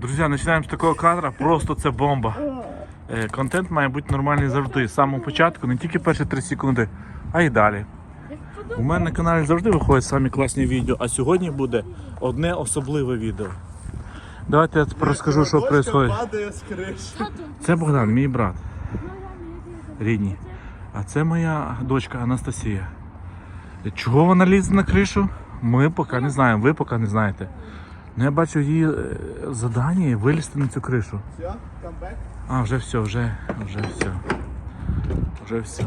Друзі, починаємо з такого кадра, просто це бомба. Е, Контент має бути нормальний завжди. З самого початку, не тільки перші 3 секунди, а й далі. У мене на каналі завжди виходять самі класні відео, а сьогодні буде одне особливе відео. Давайте я тепер розкажу, що відбувається. Це Богдан, мій брат, рідний. А це моя дочка Анастасія. Чого вона лізе на кришу? Ми поки не знаємо, ви поки не знаєте. Ну я бачу її е, завдання вилізти на цю кришу. Все, камбек. А, вже все, вже, вже все. Вже все.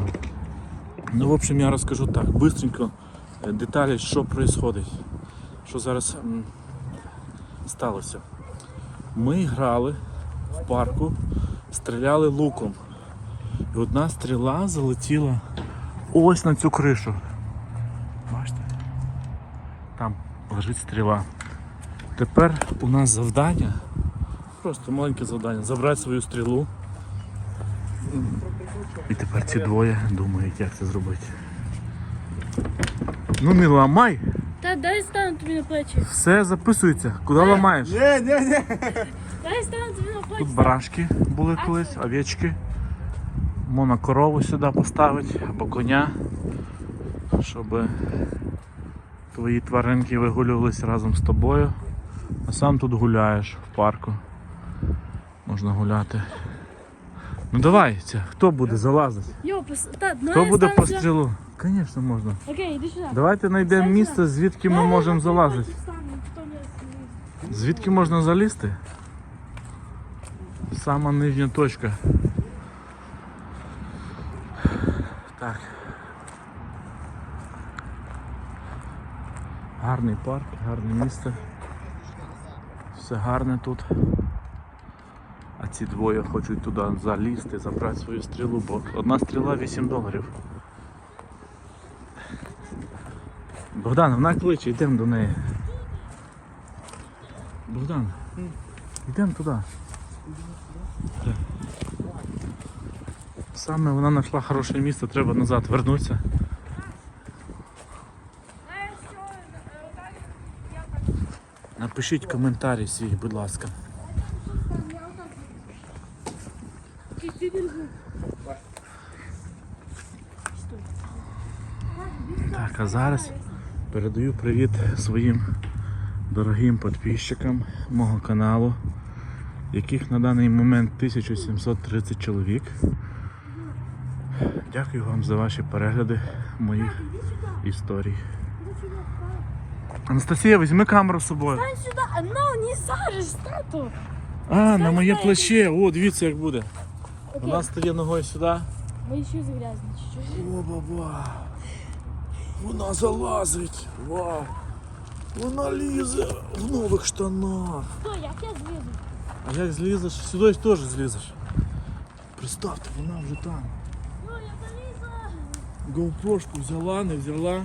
Ну, в общем, я розкажу так, быстренько е, деталі, що відбувається. Що зараз м, сталося. Ми грали в парку, стріляли луком. І одна стріла залетіла ось на цю кришу. Бачите? Там лежить стріла. Тепер у нас завдання Просто маленьке завдання. Забрати свою стрілу. І тепер ці двоє думають, як це зробити. Ну не ламай, Та дай стану тобі на плечі. все записується. Куди ламаєш? Ні, ні, ні. Дай стану тобі на плечі. Тут барашки були колись, овечки. Можна корову сюди поставити або коня, щоб твої тваринки вигулювалися разом з тобою. А сам тут гуляєш в парку. Можна гуляти. Ну давайте, хто буде залазити? Йо, пос... Та, ну Хто я буде стану по сюди. стрілу? Звісно, можна. Окей, іди сюди. Давайте знайдемо Сядь місце, звідки ми можемо залазити. Звідки можна залізти? Сама нижня точка. Так. Гарний парк, гарне місце. Все гарне тут. А ці двоє хочуть туди залізти, забрати свою стрілу, бо одна стріла 8 доларів. Богдан, вона кличе, йдемо до неї. Богдан, йдемо туди. Саме вона знайшла хороше місце, треба назад вернутися. Напишіть коментарі свій, будь ласка. Так, а зараз передаю привіт своїм дорогим підписчикам мого каналу, яких на даний момент 1730 чоловік. Дякую вам за ваші перегляди моїх історій. Анастасія, візьми камеру з собою. Стань сюди, ну не сажеш, стату. А, на моє плече. О, дивіться, як буде. Вона стає ногою сюди. мої шузи грязні чуть-чуть. О, баба. Вона залазить. Вау. Вона лізе в нових штанах. Стой, як я злізу? А як злізеш? Сюди ж теж злізеш. Представте, вона вже там. Ну, я залізла. GoPro взяла, не взяла.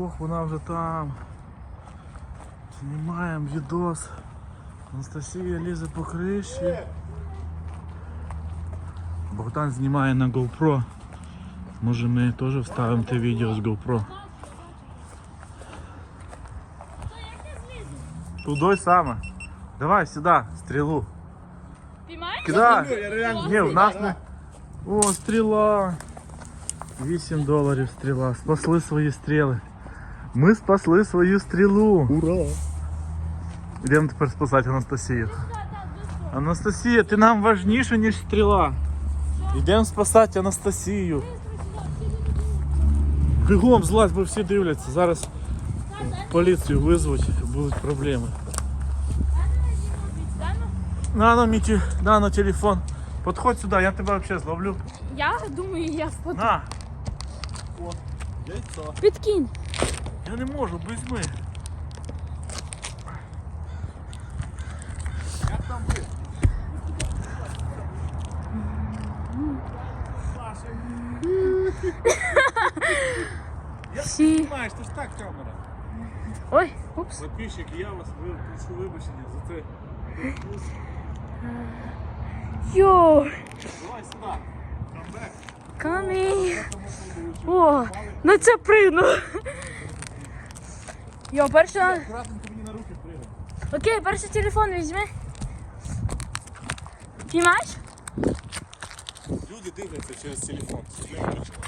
Ох, вона вже там. Знімаємо відос. Анастасія лізе по криші. Богдан знімає на GoPro. Може ми теж вставимо те відео з GoPro. Туди саме. Давай сюди, стрілу. Піймаєш? Кидай! Я реально. Ні, в нас не. О, стріла. 8 доларів стріла. Спасли свої стріли. Ми спасли свою стрілу. Ура! Йдемо тепер спасати Анастасію. Анастасія, ти нам важніше, ніж стріла. Йдемо спасати Анастасію. Бігом злазь, бо всі дивляться. Зараз поліцію визвуть, будуть проблеми. На, на, Міті, на, на телефон. Подходь сюди, я тебе взагалі зловлю. Я думаю, я впаду. На, Яйцо. Підкинь. Я не можу, візьми. Як там ви? Всі. Знаєш, ти ж так камера. Ой, упс. Подписчик, я вас ви- прошу вибачення за це. Йо, Давай сюди. Камінь. О, ну це пригну. Йо, перше. Аккуратненько мені на руки пригай. Окей, перший телефон візьми. Піймаєш? Люди дивляться через телефон. Щоб не виключила.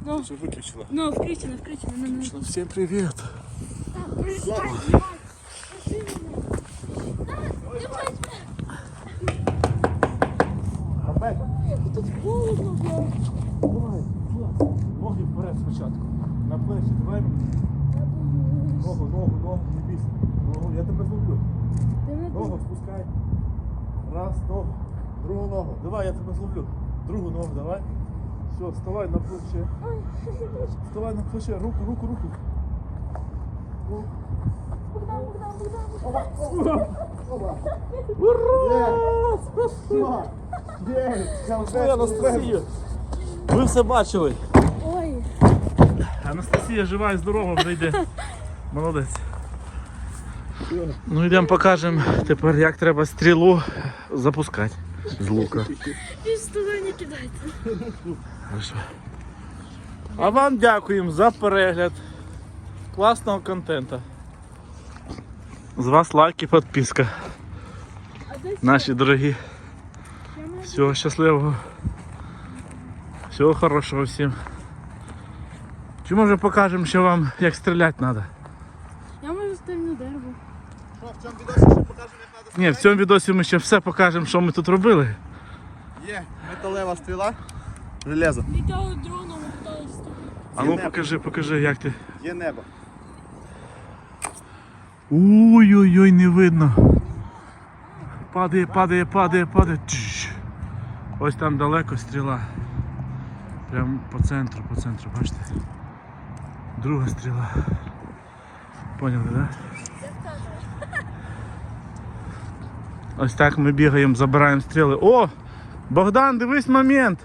Ну. Щоб виключила. Ну, включено, включено. Ну, ну. Всім привіт. Камбек. Тут холодно, бля. Давай, ноги вперед спочатку. На плечі, давай. Ногу, ногу, ногу, не бійся. Ногу, я тебе зловлю. Ногу спускай. Раз, ногу. Другу ногу. Давай, я тебе зловлю. Другу ногу, давай. Все, вставай на плече. Вставай на плече. Руку, руку, руку. Руку. Все. Є. Камбек. Анастасія. Ви все бачили. Анастасія жива і здорова вже йде. Молодець. Ну йдемо покажемо тепер, як треба стрілу запускати з лука. Туди не кидайте. Хорошо. А вам дякуємо за перегляд класного контенту. З вас лайк і підписка. Наші дорогі. Всього щасливого. Всього хорошого всім. Чи може покажемо, що вам як стріляти треба? Я можу стильну дерево. Що, в цьому відосі ще покажемо, як треба Ні, в цьому відосі ми ще все покажемо, що ми тут робили. Є металева стріла. Железо. Літали дроном, тут. А ну покажи, покажи, як ти. Є небо. Ой-ой-ой, не видно. Падає, падає, падає, падає. Ось там далеко стріла. Прям по центру, по центру, бачите? Друга стріла. Поняли, так? Да? Ось так ми бігаємо, забираємо стріли. О! Богдан, дивись момент!